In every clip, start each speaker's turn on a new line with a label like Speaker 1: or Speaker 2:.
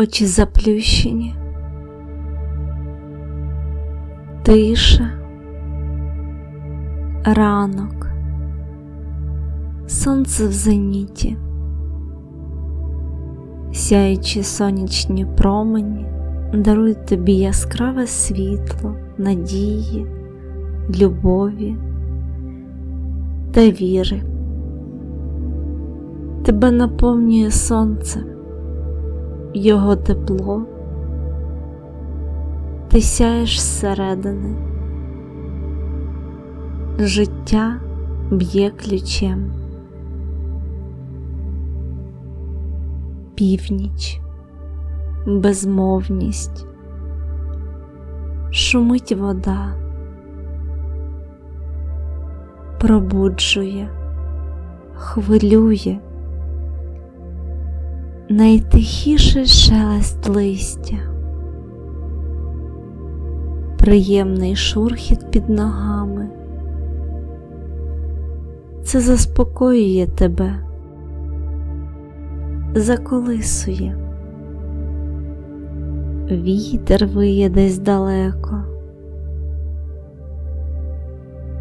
Speaker 1: очі заплющені, тиша, ранок, сонце в зеніті, сяючі сонячні промені дарують тобі яскраве світло, надії, любові та віри. Тебе наповнює сонце, Його тепло, ти сяєш зсередини, життя б'є ключем. Північ, безмовність, шумить вода, пробуджує, хвилює найтихіший шелест листя, приємний шурхіт під ногами. Це заспокоює тебе, заколисує. Вітер виє десь далеко,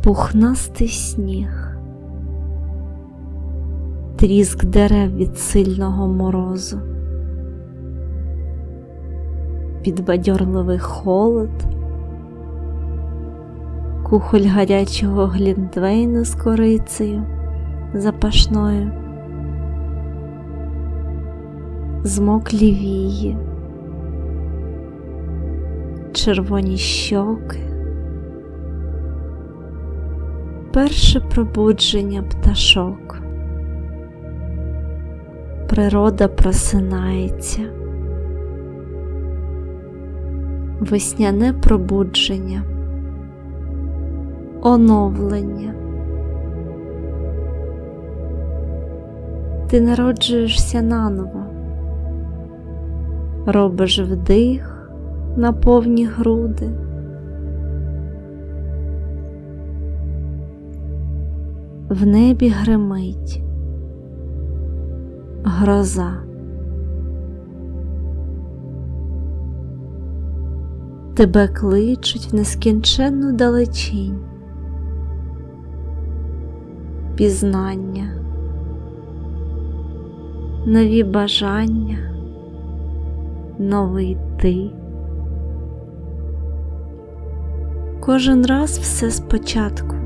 Speaker 1: пухнастий сніг тріск дерев від сильного морозу, підбадьорливий холод, кухоль гарячого глінтвейну з корицею запашною, змоклі вії, червоні щоки. Перше пробудження пташок природа просинається, весняне пробудження, оновлення. Ти народжуєшся наново, робиш вдих на повні груди. В небі гримить гроза. Тебе кличуть в нескінченну далечінь, пізнання, нові бажання, новий ти. Кожен раз все спочатку.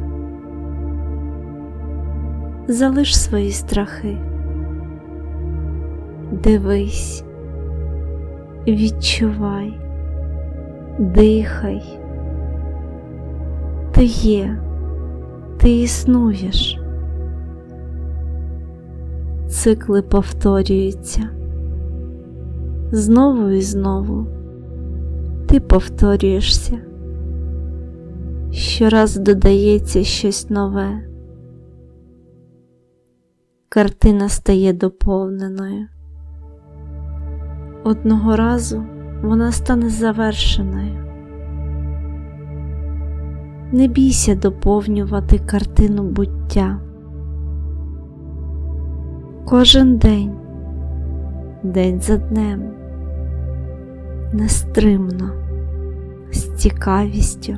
Speaker 1: Залиш свої страхи дивись, відчувай, дихай, ти є, ти існуєш. Цикли повторюються. Знову і знову. Ти повторюєшся, щораз додається щось нове, картина стає доповненою одного разу вона стане завершеною. Не бійся доповнювати картину буття. Кожен день, день за днем, нестримно, з цікавістю,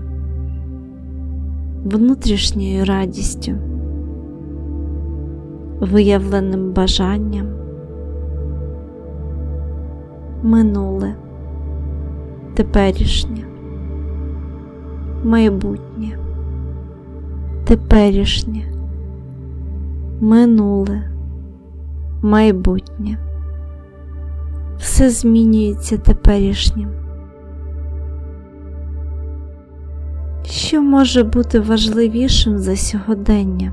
Speaker 1: внутрішньою радістю, виявленим бажанням минуле, теперішнє, майбутнє, теперішнє, минуле, майбутнє. Все змінюється теперішнім. Що може бути важливішим за сьогодення?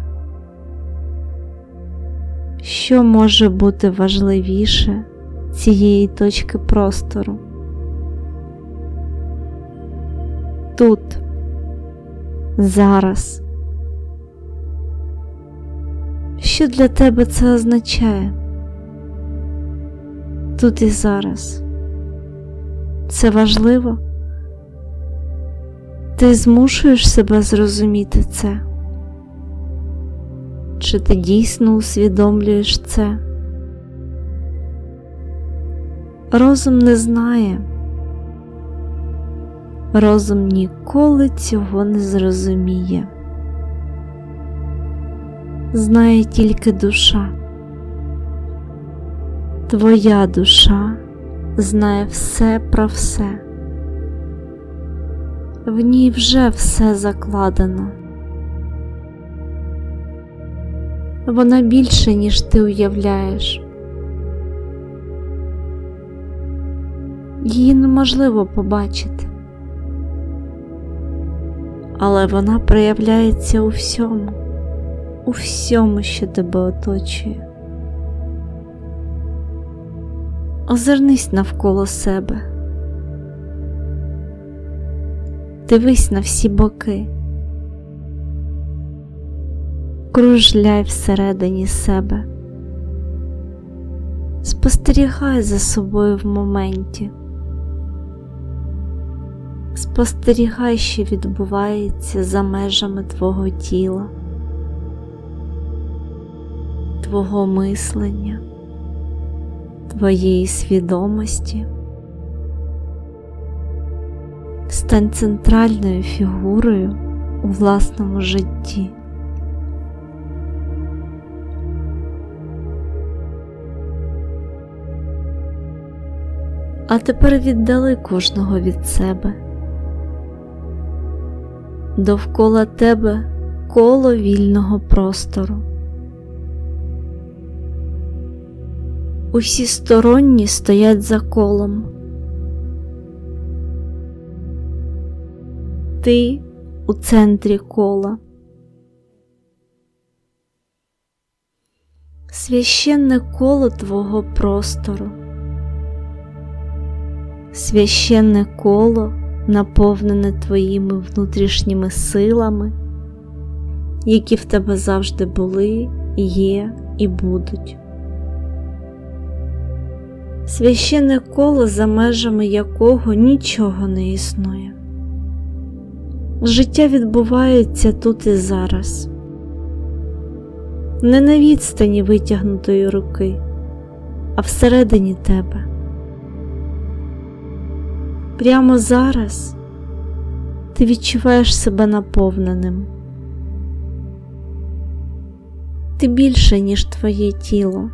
Speaker 1: Що може бути важливіше цієї точки простору. Тут, зараз. Що для тебе це означає? Тут і зараз. Це важливо? Ти змушуєш себе зрозуміти це? Чи ти дійсно усвідомлюєш це? Розум не знає. Розум ніколи цього не зрозуміє. Знає тільки душа. Твоя душа знає все про все. В ній вже все закладено. Вона більше, ніж ти уявляєш. Її неможливо побачити, але вона проявляється у всьому, у всьому, що тебе оточує. Озирнись навколо себе, дивись на всі боки, кружляй всередині себе, спостерігай за собою в моменті. Спостерігай, що відбувається за межами твого тіла, твого мислення, твоєї свідомості. Стань центральною фігурою у власному житті. А тепер віддали кожного від себе. Довкола тебе коло вільного простору. Усі сторонні стоять за колом. Ти у центрі кола. Священне коло твого простору. Священне коло наповнене твоїми внутрішніми силами, які в тебе завжди були, є і будуть. Священне коло, за межами якого нічого не існує. Життя відбувається тут і зараз, не на відстані витягнутої руки, а всередині тебе. Прямо зараз ти відчуваєш себе наповненим. Ти більше, ніж твоє тіло,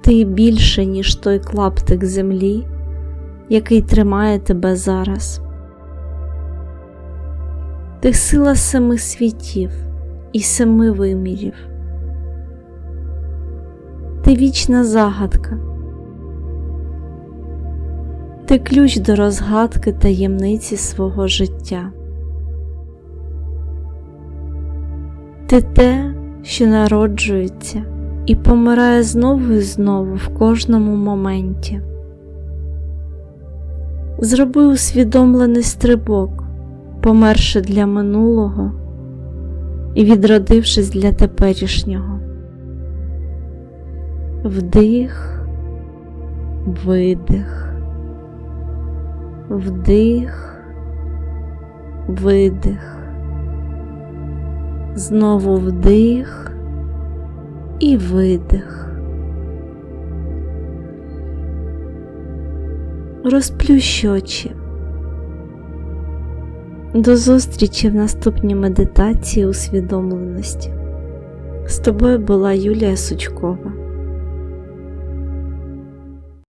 Speaker 1: ти більше, ніж той клаптик землі, який тримає тебе зараз. Ти сила семи світів і семи вимірів. Ти вічна загадка. Ти ключ до розгадки таємниці свого життя. Ти те, що народжується і помирає знову і знову в кожному моменті. Зроби усвідомлений стрибок, померши для минулого і відродившись для теперішнього. Вдих, видих вдих, видих, знову вдих і видих. Розплющ очі. До зустрічі в наступній медитації усвідомленості. З тобою була Юлія Сучкова.